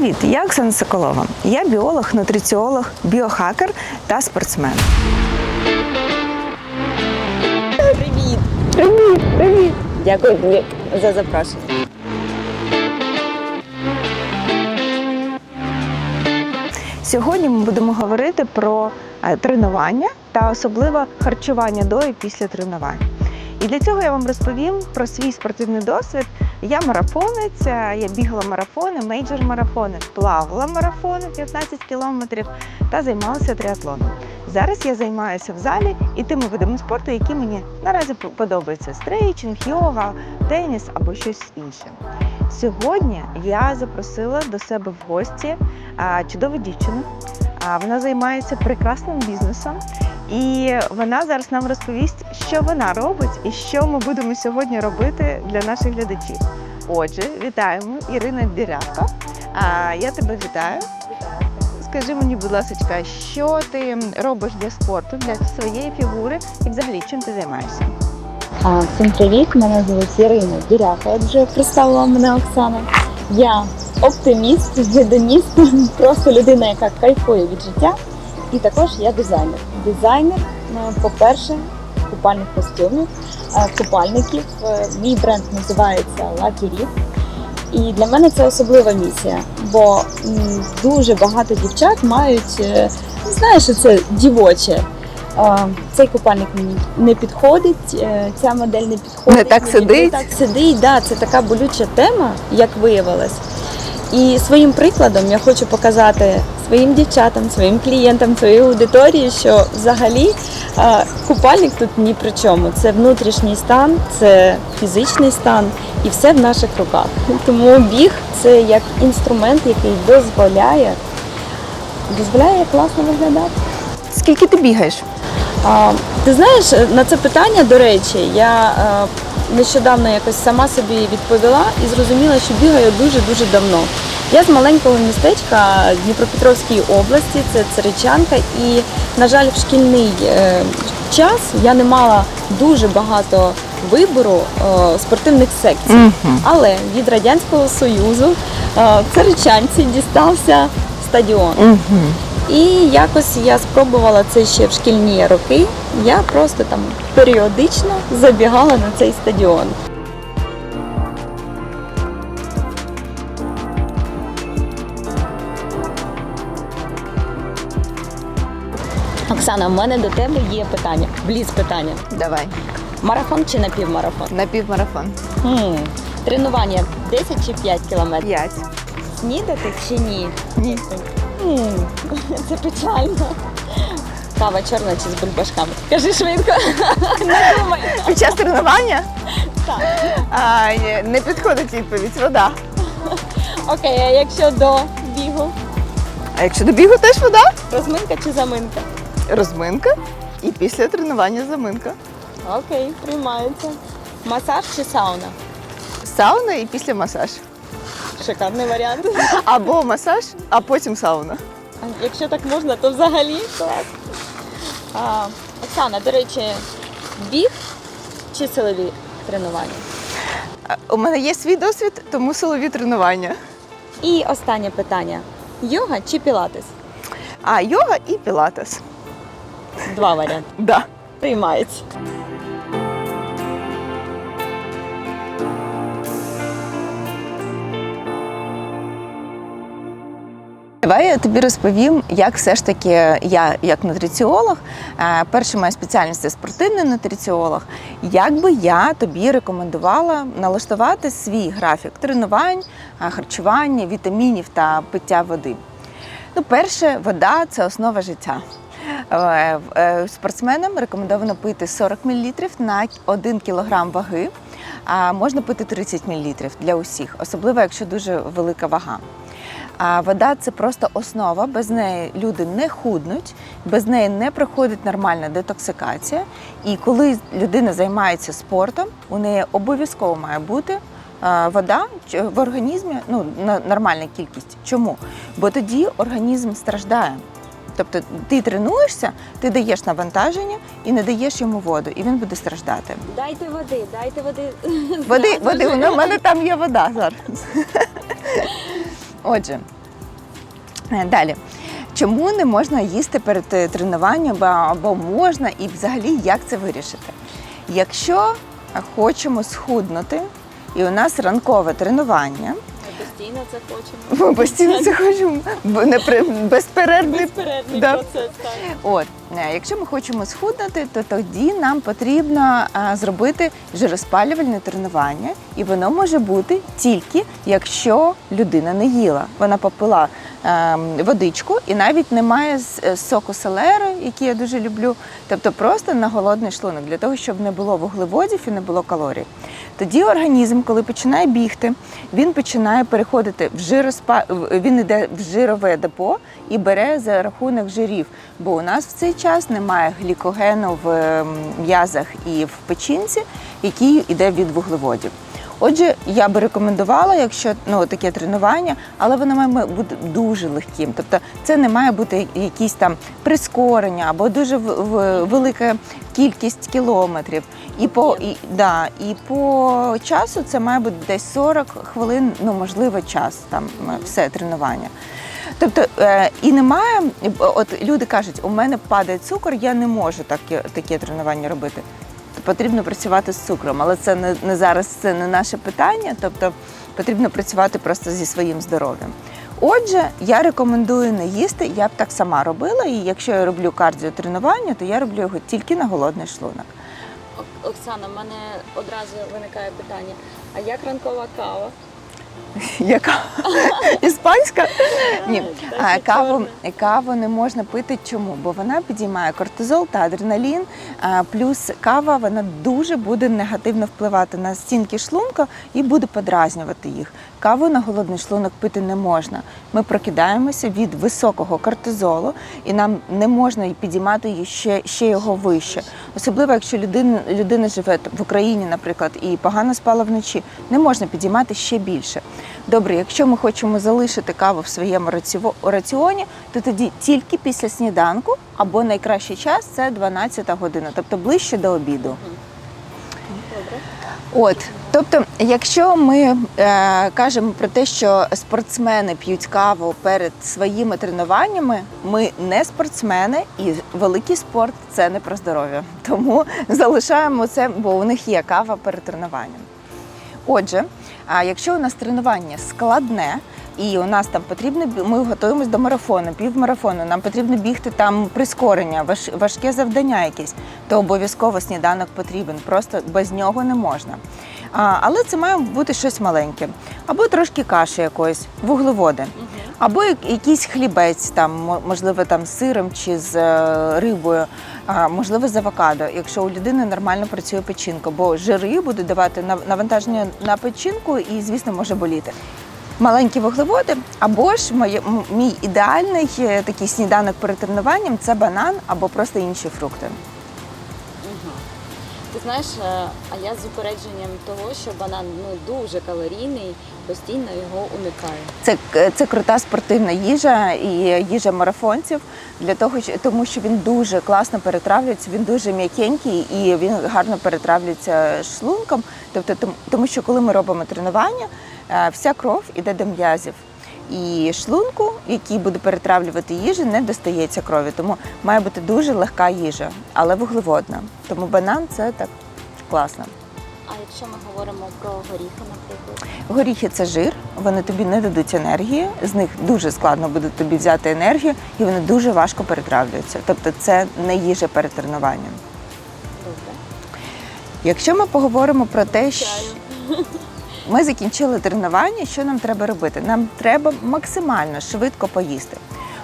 Привіт, я Оксана Соколова. Я біолог, нутриціолог, біохакер та спортсмен. Привіт! Привіт! Привіт! Дякую тобі за запрошення. Сьогодні ми будемо говорити про е, тренування та особливо харчування до і після тренувань. І для цього я вам розповім про свій спортивний досвід. Я марафонець, е, я бігала марафони, мейджор марафони, плавала марафони 15 кілометрів та займалася триатлоном. Зараз я займаюся в залі і тими видами спорту, які мені наразі подобаються: стрейчинг, йога, теніс або щось інше. Сьогодні я запросила до себе в гості чудову дівчину. Вона займається прекрасним бізнесом, і вона зараз нам розповість, що вона робить і що ми будемо сьогодні робити для наших глядачів. Отже, вітаємо Ірина Дірявка. А, Я тебе вітаю. Скажи мені, будь ласка, що ти робиш для спорту, для своєї фігури і взагалі чим ти займаєшся? А, всім привіт! Мене звуть Ірина Діряха, як вже представила мене Оксана. Я оптиміст, гедоніст, просто людина, яка кайфує від життя. І також я дизайнер. Дизайнер, е, по-перше, купальних костюмів, е, купальників. Е, Мій бренд називається Lucky Reef. І для мене це особлива місія, бо дуже багато дівчат мають, е, знаєш, це дівоче. Цей купальник мені не підходить, ця модель не підходить. Не так мені сидить. Не так сидить, да, це така болюча тема, як виявилось. І своїм прикладом я хочу показати своїм дівчатам, своїм клієнтам, своїй аудиторії, що взагалі купальник тут ні при чому. Це внутрішній стан, це фізичний стан і все в наших руках. Тому біг це як інструмент, який дозволяє, дозволяє класно виглядати. Скільки ти бігаєш? А, ти знаєш, на це питання, до речі, я нещодавно якось сама собі відповіла і зрозуміла, що бігаю дуже-дуже давно. Я з маленького містечка Дніпропетровської області, це Царичанка, і, на жаль, в шкільний е, час я не мала дуже багато вибору е, спортивних секцій. Але від Радянського Союзу е, в Царичанці дістався стадіон. І якось я спробувала це ще в шкільні роки. Я просто там періодично забігала на цей стадіон. Оксана, в мене до тебе є питання. Бліз питання. Давай. Марафон чи напівмарафон? Напівмарафон. Хм. Тренування 10 чи 5 кілометрів? П'ять. Снідати чи ні? Ні. Це печально. Кава чорна чи з бульбашками? Кажи швидко. Не думай. Під час тренування Так. а, ні, не підходить відповідь вода. Окей, а якщо до бігу? А якщо до бігу теж вода? Розминка чи заминка? Розминка і після тренування заминка. Окей, приймається. Масаж чи сауна? Сауна і після масаж. Шикарний варіант. Або масаж, а потім сауна. Якщо так можна, то взагалі клас. А, Оксана, до речі, біг чи силові тренування? У мене є свій досвід, тому силові тренування. І останнє питання: йога чи пілатес? А йога і пілатес. Два варіанти. Да. Приймається. Давай я тобі розповім, як все ж таки я, як нутриціолог, е, перша моя спеціальність це спортивний нутриціолог. Як би я тобі рекомендувала налаштувати свій графік тренувань, е, харчування, вітамінів та пиття води. Ну, перше, вода це основа життя. Е, Спортсменам рекомендовано пити 40 мл на 1 кг ваги, а можна пити 30 мл для усіх, особливо якщо дуже велика вага. А вода це просто основа. Без неї люди не худнуть, без неї не проходить нормальна детоксикація. І коли людина займається спортом, у неї обов'язково має бути е, вода в організмі, ну на- нормальна кількість. Чому? Бо тоді організм страждає. Тобто ти тренуєшся, ти даєш навантаження і не даєш йому воду, і він буде страждати. Дайте води, дайте води. Води, води, у мене там є вода зараз. Отже, Е, Далі. Чому не можна їсти перед е, тренуванням або- можна і взагалі як це вирішити? Якщо хочемо схуднути, і у нас ранкове тренування, постійно це хочемо. ми постійно це хочемо бо не при- безперервний Безперервний Да. процес, так. От, е, якщо ми хочемо схуднути, то тоді нам потрібно е, зробити жироспалювальне тренування, і воно може бути тільки якщо людина не їла. Вона попила водичку і навіть не має з- е, соку селери, який я дуже люблю, тобто просто на голодний шлунок, для того, щоб не було вуглеводів і не було калорій. Тоді організм, коли починає бігти, він починає переходити в жироспа... він йде в жирове депо і бере за рахунок жирів. Бо у нас в цей час немає глікогену в ем, м'язах і в печінці, який йде від вуглеводів. Отже, я би рекомендувала, якщо ну таке тренування, але воно має бути дуже легким. Тобто це не має бути якісь там прискорення або дуже в- в- велика кількість кілометрів. І по і, да, і по часу це має бути десь 40 хвилин, ну можливо, час там е, все тренування. Тобто е, і немає, от люди кажуть, у мене падає цукор, я не можу таке, таке тренування робити. Потрібно працювати з цукром, але це не, не зараз це не наше питання. Тобто потрібно працювати просто зі своїм здоров'ям. Отже, я рекомендую не їсти, я б так сама робила. І якщо я роблю кардіотренування, то я роблю його тільки на голодний шлунок. Оксана, в мене одразу виникає питання: а як ранкова кава? Яка іспанська? Ні, а, каву, каву не можна пити. Чому? Бо вона підіймає кортизол та адреналін. а, Плюс кава вона дуже буде негативно впливати на стінки шлунка і буде подразнювати їх. Каву на голодний шлунок пити не можна. Ми прокидаємося від високого кортизолу, і нам не можна підіймати її ще, ще його вище. Особливо, якщо людина, людина живе в Україні, наприклад, і погано спала вночі, не можна підіймати ще більше. Добре, якщо ми хочемо залишити каву в своєму раціоні, то тоді тільки після сніданку або найкращий час це 12 година, тобто ближче до обіду. От, тобто, якщо ми е, кажемо про те, що спортсмени п'ють каву перед своїми тренуваннями, ми не спортсмени, і великий спорт це не про здоров'я. Тому залишаємо це, бо у них є кава перед тренуванням. Отже, а якщо у нас тренування складне, і у нас там потрібно ми готуємось до марафону, півмарафону, нам потрібно бігти там прискорення, важ- важке завдання якесь, то обов'язково сніданок потрібен. Просто без нього не можна. А, але це має бути щось маленьке, або трошки каші якоїсь, вуглеводи. Або якийсь хлібець, там можливо там з сиром чи з е, рибою, а, можливо з авокадо, якщо у людини нормально працює печінка, бо жири будуть давати нав- навантаження на печінку і, звісно, може боліти. Маленькі вуглеводи, або ж мій ідеальний е, такий сніданок перед тренуванням це банан або просто інші фрукти. Ти знаєш, е, а я з упередженням того, що банан ну, дуже калорійний, постійно його уникаю. Це, це крута спортивна їжа і їжа марафонців для того, тому що він дуже класно перетравлюється, він дуже м'якенький і він гарно перетравлюється шлунком. Тобто, том- тому що коли ми робимо тренування, вся кров іде до м'язів. І шлунку, який буде перетравлювати їжу, не достається крові. Тому має бути дуже легка їжа, але вуглеводна. Тому банан це так класно. А якщо ми говоримо про горіхи, наприклад, Горіхи це жир, вони тобі не дадуть енергії, з них дуже складно буде тобі взяти енергію, і вони дуже важко перетравлюються. Тобто це не їжа перед тренуванням. добре. Якщо ми поговоримо про те, що. ми закінчили тренування, що нам треба робити? Нам треба максимально швидко поїсти.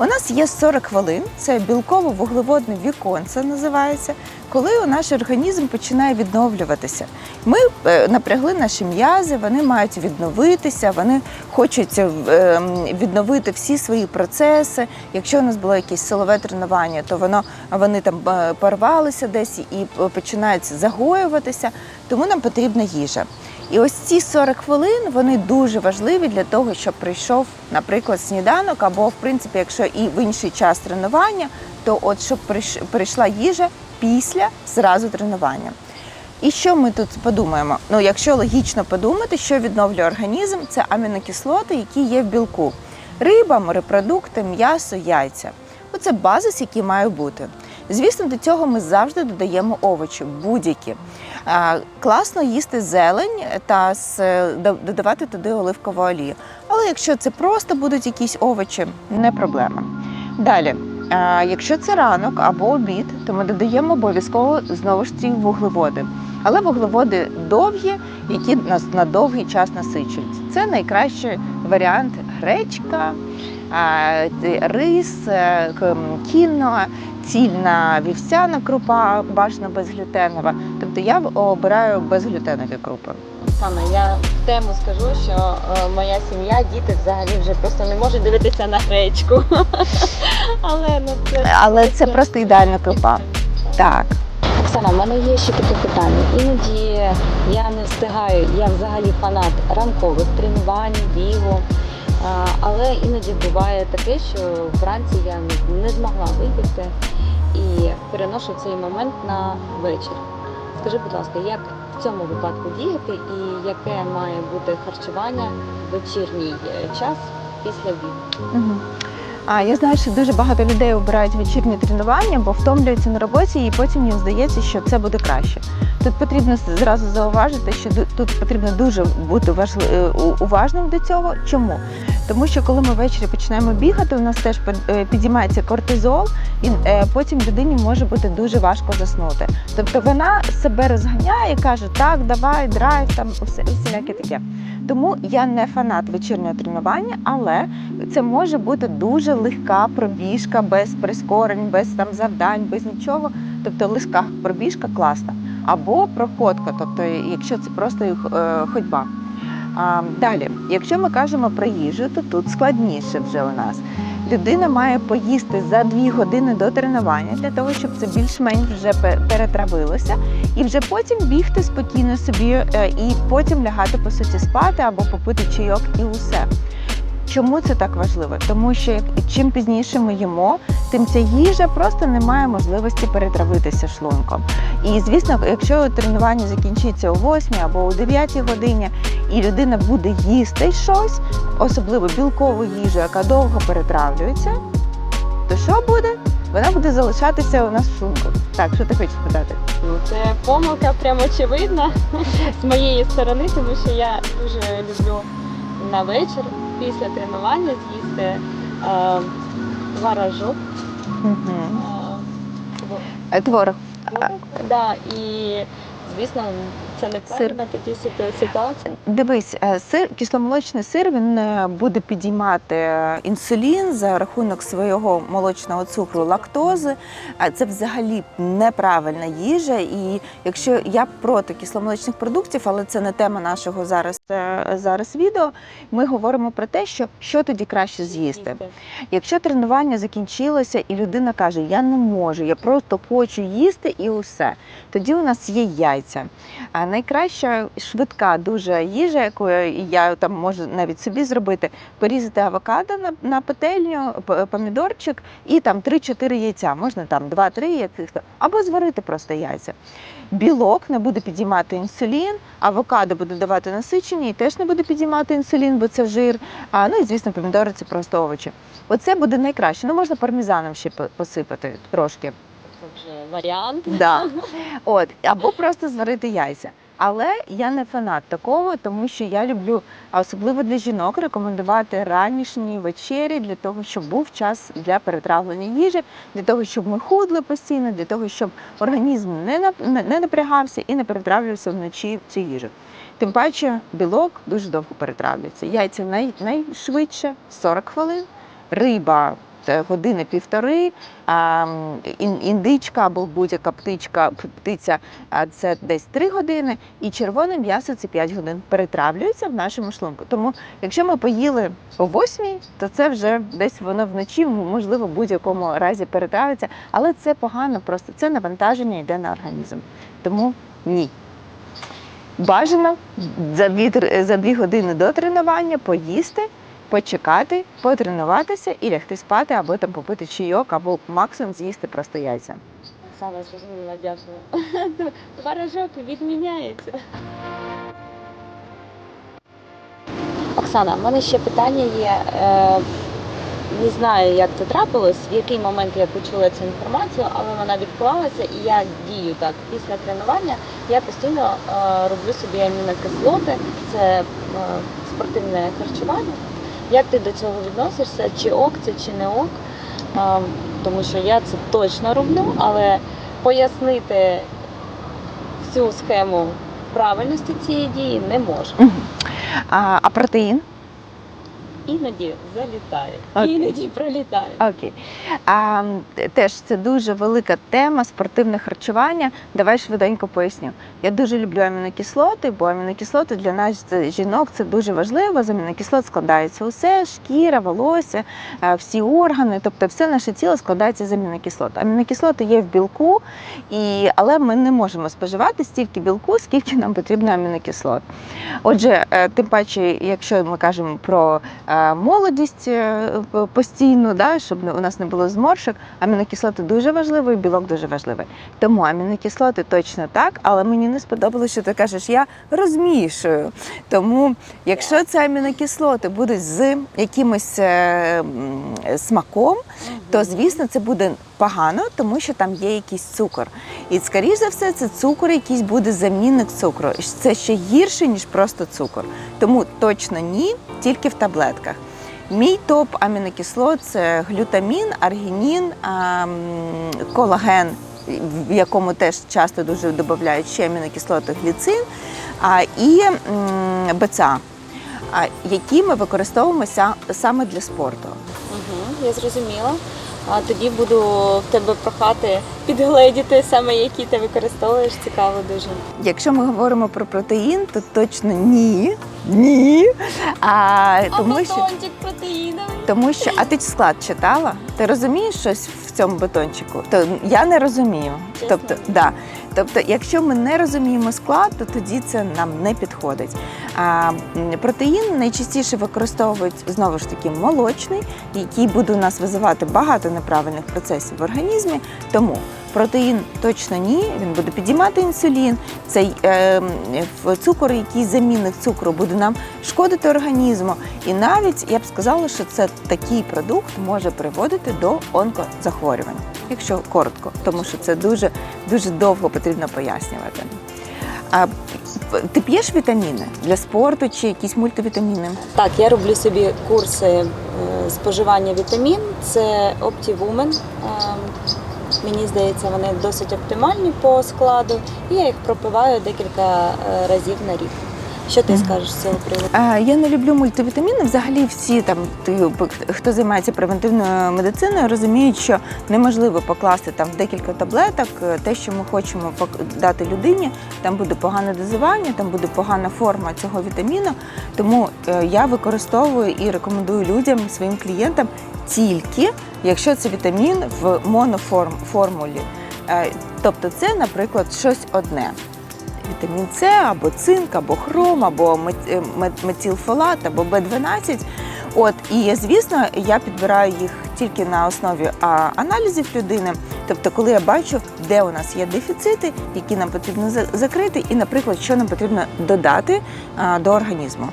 У нас є 40 хвилин, це білково-вуглеводне віконце називається, коли наш організм починає відновлюватися. Ми е, напрягли наші м'язи, вони мають відновитися, вони хочуть е, відновити всі свої процеси. Якщо у нас було якесь силове тренування, то воно вони там е, порвалися десь і починають загоюватися, тому нам потрібна їжа. І ось ці 40 хвилин вони дуже важливі для того, щоб прийшов, наприклад, сніданок, або в принципі, якщо і в інший час тренування, то от щоб прийшла їжа після зразу тренування. І що ми тут подумаємо? Ну, якщо логічно подумати, що відновлює організм, це амінокислоти, які є в білку. Риба, морепродукти, м'ясо, яйця. Оце базис, який має бути. Звісно, до цього ми завжди додаємо овочі, будь-які. Класно їсти зелень та додавати туди оливкову олію. Але якщо це просто будуть якісь овочі, не проблема. Далі, якщо це ранок або обід, то ми додаємо обов'язково знову ж ці вуглеводи. Але вуглеводи довгі, які нас на довгий час насичують. Це найкращий варіант гречка, рис, е, кіно, цільна вівсяна крупа, бажано безглютенова. Тобто я обираю безглютенові крупи. Саме я в тему скажу, що е, моя сім'я, діти взагалі вже просто не можуть дивитися на гречку. Але ну це Але це просто ідеальна крупа. Так. Оксана, в мене є ще таке питання. Іноді я не встигаю, я взагалі фанат ранкових тренувань, бігу. Але іноді буває таке, що вранці я не- не змогла вибігти і переношу цей момент на вечір. Скажи, будь ласка, як в цьому випадку діяти і яке має бути харчування в вечірній е, час після бігу? Мгм. А я знаю, що дуже багато людей обирають вечірні тренування, бо втомлюються на роботі, і потім їм здається, що це буде краще. Тут потрібно зразу зауважити, що тут потрібно дуже бути е, уважним до цього. Чому? Тому що коли ми ввечері починаємо бігати, у нас теж е, підіймається кортизол, і е, потім людині може бути дуже важко заснути. Тобто вона себе розганяє, каже, так, давай, драйв, там усе всіляке таке. Тому я не фанат вечірнього тренування, але це може бути дуже легка пробіжка без прискорень, без там завдань, без нічого. Тобто легка пробіжка класна. Або проходка, тобто якщо це просто е, ходьба. Далі, якщо ми кажемо про їжу, то тут складніше вже у нас. Людина має поїсти за дві години до тренування для того, щоб це більш-менш вже перетравилося, і вже потім бігти спокійно собі е, і потім лягати по суті спати або попити чайок і усе. Чому це так важливо? Тому що чим пізніше ми їмо, тим ця їжа просто не має можливості перетравитися шлунком. І звісно, якщо тренування закінчиться о 8 або о 9 годині, і людина буде їсти щось, особливо білкову їжу, яка довго перетравлюється, то що буде? Вона буде залишатися у нас в шлунку. Так, що ти хочеш питати? Ну, це помилка прямо очевидна з моєї сторони, тому що я дуже люблю на вечір після тренування з'їсти е, варажок. Е, Творог. творог, да, і звісно, це не правильно тоді ситуа- ситуація. Дивись, е, сир, кисломолочний сир він буде підіймати інсулін за рахунок свого молочного цукру, лактози. А це взагалі неправильна їжа. І якщо я проти кисломолочних продуктів, але це не тема нашого зараз, зараз відео, ми говоримо про те, що, що тоді краще з'їсти. Якщо тренування закінчилося і людина каже, я не можу, я просто хочу їсти і усе, тоді у нас є яйця. А найкраща швидка дуже їжа, яку я там можу навіть собі зробити, порізати авокадо на, на петельню, помідорчик і там 3-4 яйця. Можна там 2-3 яких або зварити просто яйця. Білок не буде підіймати інсулін, авокадо буде давати насичення і теж не буде підіймати інсулін, бо це жир. А, ну і звісно, помідори це просто овочі. Оце буде найкраще. Ну можна пармезаном ще посипати трошки. Це вже варіант. Да. От, або просто зварити яйця. Але я не фанат такого, тому що я люблю, а особливо для жінок, рекомендувати ранішні вечері для того, щоб був час для перетравлення їжі, для того, щоб ми худли постійно, для того, щоб організм не напрягався і не перетравлювався вночі цю їжу. Тим паче білок дуже довго перетравлюється. Яйця най, найшвидше 40 хвилин, риба це години півтори, а, індичка або будь-яка птичка, птиця це десь 3 години, і червоне м'ясо це 5 годин перетравлюється в нашому шлунку. Тому, якщо ми поїли о 8, то це вже десь воно вночі, можливо, в будь-якому разі перетравиться, але це погано, просто це навантаження йде на організм. Тому ні. Бажано за дві, за дві години до тренування поїсти, почекати, потренуватися і лягти спати, або там попити чайок, або максимум з'їсти просто яйця. Оксана зрозуміла, дякую. Варажок відміняється. Оксана, в мене ще питання є. Не знаю, як це трапилось, в який момент я почула цю інформацію, але вона відклалася і я дію так. Після тренування я постійно е, роблю собі амінокислоти, це е, спортивне харчування. Як ти до цього відносишся? Чи ок це, чи не ок? Е, тому що я це точно роблю, але пояснити всю схему правильності цієї дії не можу. А, а протеїн? Іноді залітає, іноді пролітає. Окей. А, теж це дуже велика тема спортивне харчування. Давай швиденько поясню. Я дуже люблю амінокислоти, бо амінокислоти для нас це- жінок це дуже важливо. З амінокислот складається усе, шкіра, волосся, е, всі органи, тобто все наше тіло складається з амінокислот. Амінокислоти є в білку, і, але ми не можемо споживати стільки білку, скільки нам потрібно амінокислот. Отже, е, тим паче, якщо ми кажемо про е, молодість е, постійну, да, щоб у нас не було зморшок, амінокислоти дуже важливі, білок дуже важливий. Тому амінокислоти точно так, але мені не сподобалося, що ти кажеш, я розмішую. Тому, якщо це амінокислоти будуть з якимось е, смаком, то звісно це буде погано, тому що там є якийсь цукор. І скоріш за все, це цукор, якийсь буде замінник цукру. Це ще гірше, ніж просто цукор. Тому точно ні, тільки в таблетках. Мій топ амінокислот це глютамін, аргінін, колаген, в якому теж часто дуже додають ще амінокислоти гліцин, і БЦА, які ми використовуємо саме для спорту. Угу, я зрозуміла. А тоді буду в тебе прохати підгледіти саме які ти використовуєш. Цікаво дуже. Якщо ми говоримо про протеїн, то точно ні. Ні. А, тому, що, батончик протеїновий. тому що, а ти склад читала? Ти розумієш щось в цьому батончику? То я не розумію. Чесно? Тобто, да. Тобто, якщо ми не розуміємо склад, то тоді це нам не підходить. А, протеїн найчастіше використовують знову ж таки молочний, який буде у нас визивати багато неправильних процесів в організмі. Тому протеїн точно ні, він буде підіймати інсулін. Цей е, цукор, який замінник цукру, буде нам шкодити організму. І навіть я б сказала, що це такий продукт може приводити до онкозахворювань, якщо коротко, тому що це дуже дуже довго потрібно пояснювати. А ти п'єш вітаміни для спорту чи якісь мультивітаміни? Так, я роблю собі курси е, споживання вітамін. Це OptiWoman. Мені здається, вони досить оптимальні по складу, і я їх пропиваю декілька е, разів на рік. Що ти скажеш з цього приводу? Я не люблю мультивітаміни. Взагалі, всі там ти хто займається превентивною медициною, розуміють, що неможливо покласти там в декілька таблеток те, що ми хочемо дати людині. Там буде погане дозування, там буде погана форма цього вітаміну. Тому е, я використовую і рекомендую людям, своїм клієнтам тільки якщо це вітамін в моноформ формулі. Е, Тобто, це, наприклад, щось одне вітамін С, або цинк, або хром, або е, мет- метилфолат, або Б12. От і звісно, я підбираю їх тільки на основі аналізів людини. Тобто, коли я бачу, де у нас є дефіцити, які нам потрібно закрити, і, наприклад, що нам потрібно додати а, до організму.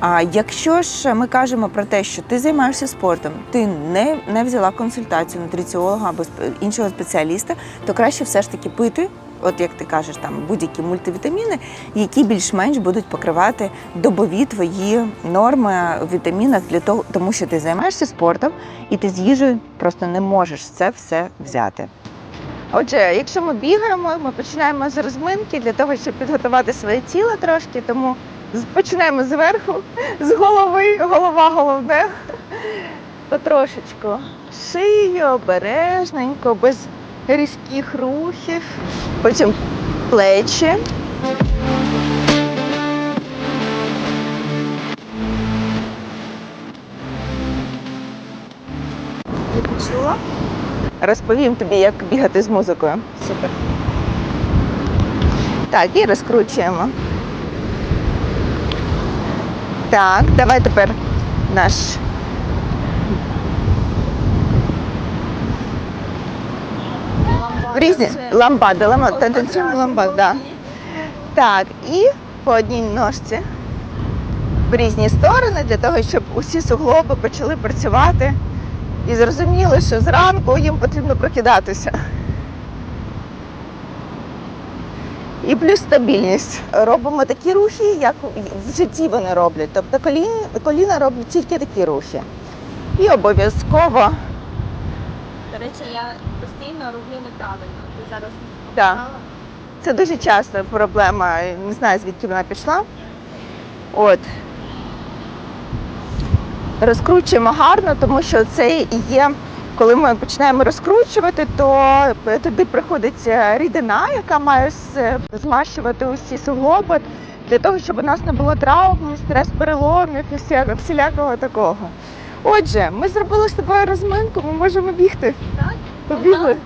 А якщо ж ми кажемо про те, що ти займаєшся спортом, ти не, не взяла консультацію нутриціолога або іншого спеціаліста, то краще все ж таки пити. От як ти кажеш, там будь-які мультивітаміни, які більш-менш будуть покривати добові твої норми вітамінах для того, тому що ти займаєшся спортом і ти з їжею просто не можеш це все взяти. Отже, якщо ми бігаємо, ми починаємо з розминки для того, щоб підготувати своє тіло трошки, тому починаємо зверху, з голови, голова головне. Потрошечку шию, обережненько, без різких рухів. Потім плечі. Почула? Розповім тобі, як бігати з музикою. Супер. Так, і розкручуємо. Так, давай тепер наш. Різні ламбади, ламбади, танцюємо ламбад, да. Так, і по одній ножці в різні сторони для того, щоб усі суглоби почали працювати і зрозуміли, що зранку їм потрібно прокидатися. І плюс стабільність. Робимо такі рухи, як в житті вони роблять. Тобто коліна, коліна роблять тільки такі рухи. І обов'язково До речі, я постійно роблю неправильно. Ти зараз Да. Це дуже часто проблема. Не знаю, звідки вона пішла. От. Розкручуємо гарно, тому що це і є. Коли ми починаємо розкручувати, то туди приходить рідина, яка має змащувати усі суглоби для того, щоб у нас не було травм, стрес-переломів і всякого- всілякого такого. Отже, ми зробили з тобою розминку, ми можемо бігти. Так? Побігли.